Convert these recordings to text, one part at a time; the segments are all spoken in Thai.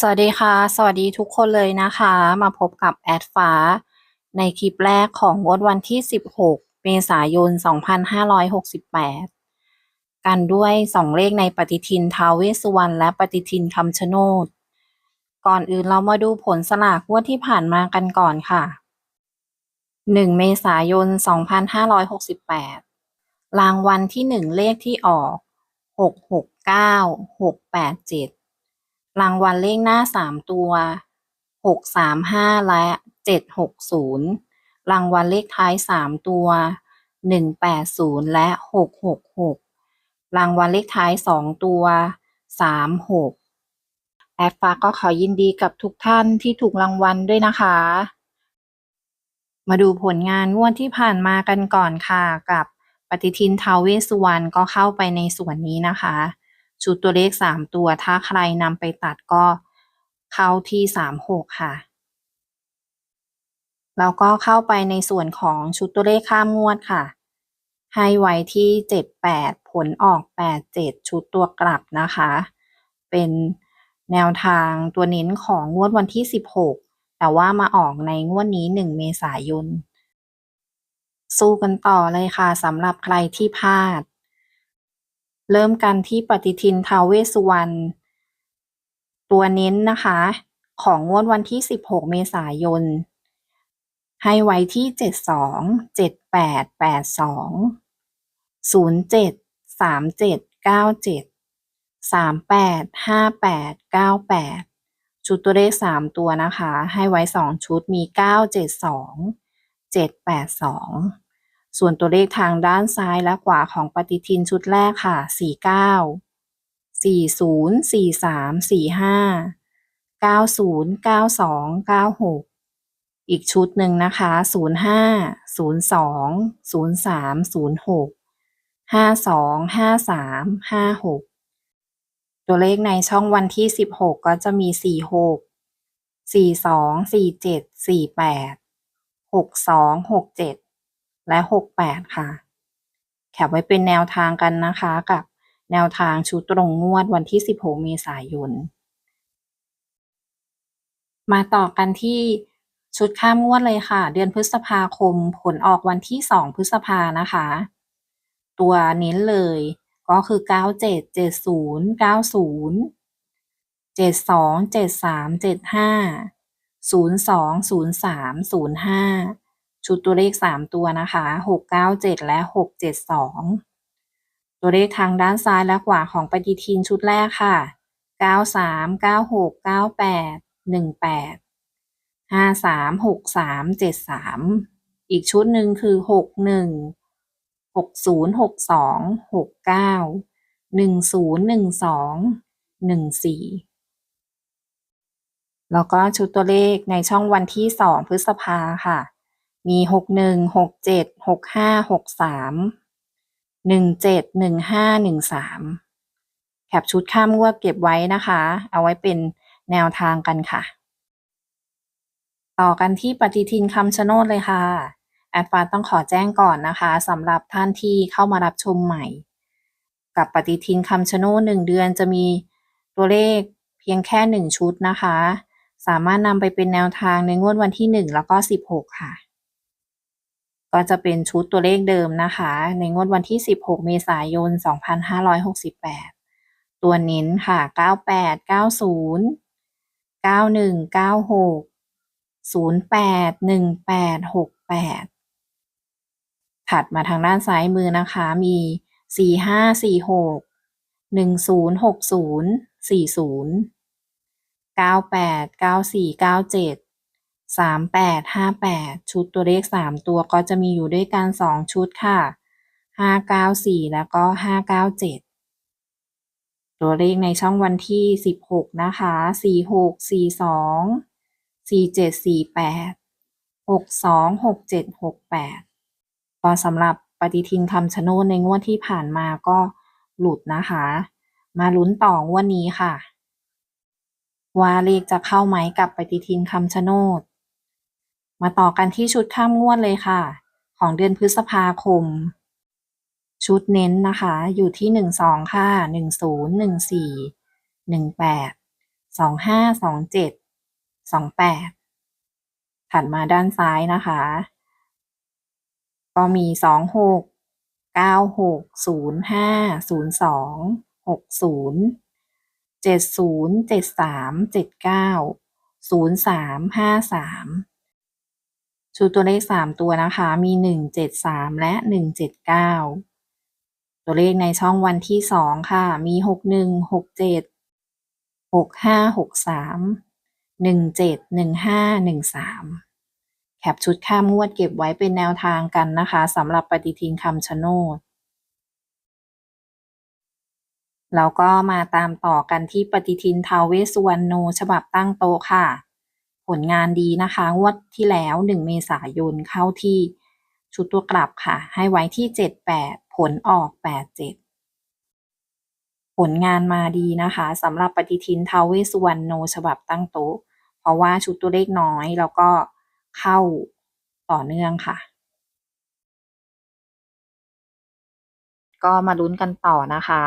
สวัสดีค่ะ สวัสดีทุกคนเลยนะคะ มาพบกับแอดฟ้า ในคลิปแรกของงวดวันที่ 16 เมษายน 2568 กันด้วยสองเลขในปฏิทินทาวเวสสุวรรณและปฏิทินคำชะโนด ก่อนอื่นเรามาดูผลสลากงวดที่ผ่านมากันก่อนค่ะ 1 เมษายน 2568 รางวัลที่ 1 เลขที่ออก 669 687 รางวัลเลขหน้าสามตัวหกสามห้าและเจ็ดหกศูนย์รางวัลเลขท้ายสามตัวหนึ่งแปดศูนย์และหกหกหกรางวัลเลขท้ายสองตัวสามหกแอดฟ้าก็ขอยินดีกับทุกท่านที่ถูกรางวัลด้วยนะคะ มาดูผลงานงวดที่ผ่านมากันก่อนค่ะกับปฏิทินทาวเวสสุวรรณก็เข้าไปในส่วนนี้นะคะ ชุดตัวเลขสามตัว ถ้าใครนำไปตัดก็เข้าที่สามหกค่ะ แล้วก็เข้าไปในส่วนของชุดตัวเลขข้ามงวดค่ะ ให้ไว้ที่เจ็ดแปดผลออกแปดเจ็ดชุดตัวกลับนะคะ เป็นแนวทางตัวเน้นของงวดวันที่สิบหกแต่ว่ามาออกในงวดนี้หนึ่งเมษายน สู้กันต่อเลยค่ะสำหรับใครที่พลาด เริ่มกันที่ปฏิทินทาวเวสสุวรรณตัวเน้นนะคะ ของงวดวันที่ 16 เมษายน ให้ไว้ที่ 72 78 82 07 37 97 38 58 98 ชุดตัวเลข 3 ตัวนะคะ ให้ไว้ 2 ชุดมี 972 782 ส่วนตัวเลขทางด้านซ้ายและขวาของปฏิทินชุดแรกค่ะ 49 40 43 45 90 92 96 อีกชุดหนึ่งนะคะ 05 02 03 06 52 53 56 ตัวเลขในช่องวันที่ 16 ก็จะมี 46 42 47 48 62 67 และ 68 ค่ะ แคปไว้เป็นแนวทางกันนะคะกับแนวทางชุดตรงงวดวันที่ 16 เมษายน มาต่อกันที่ชุดข้ามงวดเลยค่ะ เดือนพฤษภาคมผลออกวันที่ 2 พฤษภานะคะ ตัวเน้นเลยก็คือ 97 70 90 72 73 75 02 03 05 ชุดตัวเลข 3 ตัวนะคะ 697 และ 672 ตัวเลขทางด้านซ้ายและขวาของปฏิทินชุดแรกค่ะ 93 96 98 18 53 63 73 อีกชุดหนึ่งคือ 61 60 62 69 10 12 14 แล้วก็ชุดตัวเลขในช่องวันที่ 2 พฤษภาค่ะ มี61 67 65 63 17 15 13แคปชุดข้ามงวดเก็บไว้นะคะ เอาไว้เป็นแนวทางกันค่ะ ต่อกันที่ปฏิทินคำชะโนดเลยค่ะ แอดฟ้าต้องขอแจ้งก่อนนะคะสำหรับท่านที่เข้ามารับชมใหม่ กับปฏิทินคำชะโนดหนึ่งเดือนจะมีตัวเลขเพียงแค่หนึ่งชุดนะคะ สามารถนำไปเป็นแนวทางในงวดวันที่หนึ่งแล้วก็สิบหกค่ะ ก็จะเป็นชุดตัวเลขเดิมนะคะ ในงวดวันที่สิบหกเมษายนสองพันห้าร้อยหกสิบแปดตัวเน้นค่ะเก้าแปดเก้าศูนย์เก้าหนึ่งเก้าหกศูนย์แปดหนึ่งแปดหกแปดถัดมาทางด้านซ้ายมือนะคะ มีสี่ห้าสี่หกห นึ่งศูนย์หกศูนย์สี่ศูนย์เก้ามแปดห้าแปดชุดตัวเลขสามตัวก็จะมีอยู่ด้วยกันสองชุดค่ะห้าเก้าสี่แล้วก็ห้าเก้าเจ็ดตัวเลขในช่องวันที่สิบหกนะคะสี่หกสี่สองสี่เจ็ดสี่แปดหกสองหกเจ็ดหกแปดก็สำหรับปฏิทินคำชะโนดในงวดที่ผ่านมาก็หลุดนะคะ มาลุ้นต่องวดนี้ค่ะ ว่าเลขจะเข้าไหมกับปฏิทินคำชะโนด มาต่อกันที่ชุดข้ามงวดเลยค่ะ ของเดือนพฤษภาคม ชุดเน้นนะคะ อยู่ที่ 12 ค่ะ 10 14 18 25 27 28 ถัดมาด้านซ้ายนะคะ ก็มี 26 96 05 02 60 70 73 79 03 53 ชุดตัวเลขสามตัวนะคะ มีหนึ่งเจ็ดสามและหนึ่งเจ็ดเก้าตัวเลขในช่องวันที่สองค่ะ มีหกหนึ่งหกเจ็ดหกห้าหกสามหนึ่งเจ็ดหนึ่งห้าหนึ่งสามแคปชุดข้ามงวดเก็บไว้เป็นแนวทางกันนะคะสำหรับปฏิทินคำชะโนดแล้วก็มาตามต่อกันที่ปฏิทินทาวเวสสุวรรณโนฉบับตั้งโตค่ะ ผลงานดีนะคะงวดที่แล้วหนึ่งเมษายนเข้าที่ชุดตัวกลับค่ะ ให้ไว้ที่เจ็ดแปดผลออกแปดเจ็ดผลงานมาดีนะคะสำหรับปฏิทินทาวเวสุวรรณโนฉบับตั้งโต๊ะ เพราะว่าชุดตัวเลขน้อยแล้วก็เข้าต่อเนื่องค่ะ ก็มาลุ้นกันต่อนะคะ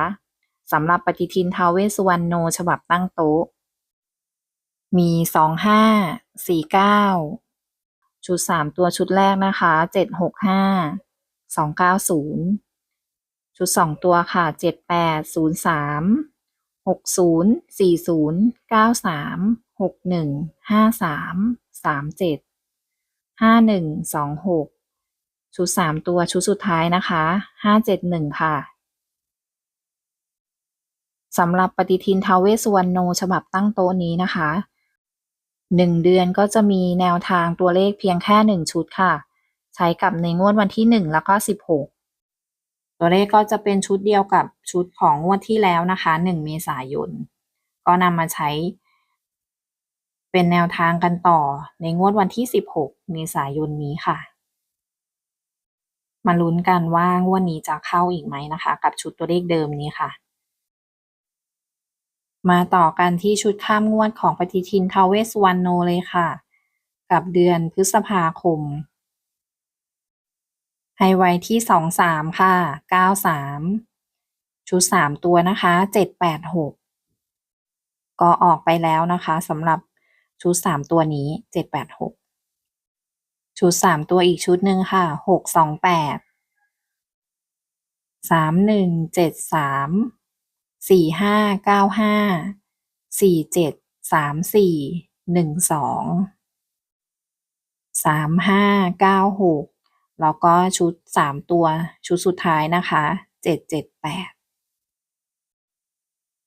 สำหรับปฏิทินทาวเวสสุวรรณโนฉบับตั้งโต๊ะ มีสองห้าสี่เก้าชุดสามตัวชุดแรกนะคะเจ็ดหกห้าสองเก้าศูนย์ชุดสองตัวค่ะเจ็ดแปดศูนย์สามหกศูนย์สี่ศูนย์เก้าสามหกหนึ่งห้าสามสามเจ็ดห้าหนึ่งสองหกชุดสามตัวชุดสุดท้ายนะคะห้าเจ็ดหนึ่งค่ะสำหรับปฏิทินทาวเวสุวรรณโนฉบับตั้งโต๊ะนี้นะคะ หนึ่งเดือนก็จะมีแนวทางตัวเลขเพียงแค่หนึ่งชุดค่ะ ใช้กับในงวดวันที่หนึ่งแล้วก็สิบหกตัวเลขก็จะเป็นชุดเดียวกับชุดของงวดที่แล้วนะคะหนึ่งเมษายน ก็นำมาใช้ เป็นแนวทางกันต่อในงวดวันที่สิบหกเมษายนนี้ค่ะ มาลุ้นกันว่างวดนี้จะเข้าอีกไหมนะคะ กับชุดตัวเลขเดิมนี้ค่ะ มาต่อกันที่ชุดข้ามงวดของปฏิทินทาวเวสวรรณโนเลยค่ะ กับเดือนพฤษภาคม ให้ไว้ที่สองสามค่ะเก้าสามชุดสามตัวนะคะเจ็ดแปดหกก็ออกไปแล้วนะคะสำหรับชุดสามตัวนี้เจ็ดแปดหกชุดสามตัวอีกชุดหนึ่งค่ะหก สี่ห้าเก้าห้าสี่เจ็ดสามสี่หนึ่งสองสามห้าเก้าหกแล้วก็ชุดสามตัวชุดสุดท้ายนะคะเจ็ดเจ็ดแปด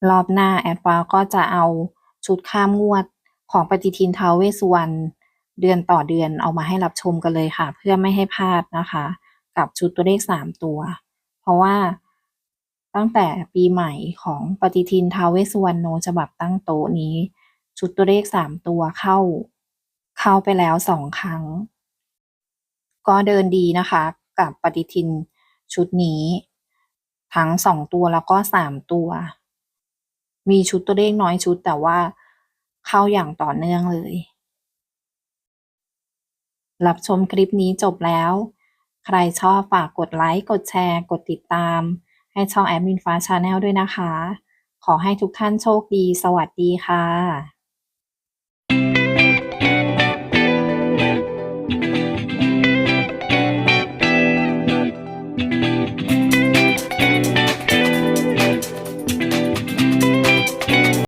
รอบหน้าแอดวาก็จะเอาชุดข้ามงวดของปฏิทินทาวเวสสุวรรณเดือนต่อเดือนเอามาให้รับชมกันเลยค่ะ เพื่อไม่ให้พลาดนะคะ กับชุดตัวเลขสามตัว เพราะว่า ตั้งแต่ปีใหม่ของปฏิทินทาวเวสสุวรรณโนฉบับตั้งโต๊ะนี้ ชุดตัวเลขสามตัวเข้า เข้าไปแล้วสองครั้ง ก็เดินดีนะคะ กับปฏิทินชุดนี้ ทั้งสองตัวแล้วก็สามตัว มีชุดตัวเลขน้อยชุดแต่ว่าเข้าอย่างต่อเนื่องเลย รับชมคลิปนี้จบแล้ว ใครชอบฝากกดไลค์ กดแชร์ กดติดตาม ให้ช่องแอดมินฟ้าชาแนลด้วยนะคะ ขอให้ทุกท่านโชคดี สวัสดีค่ะ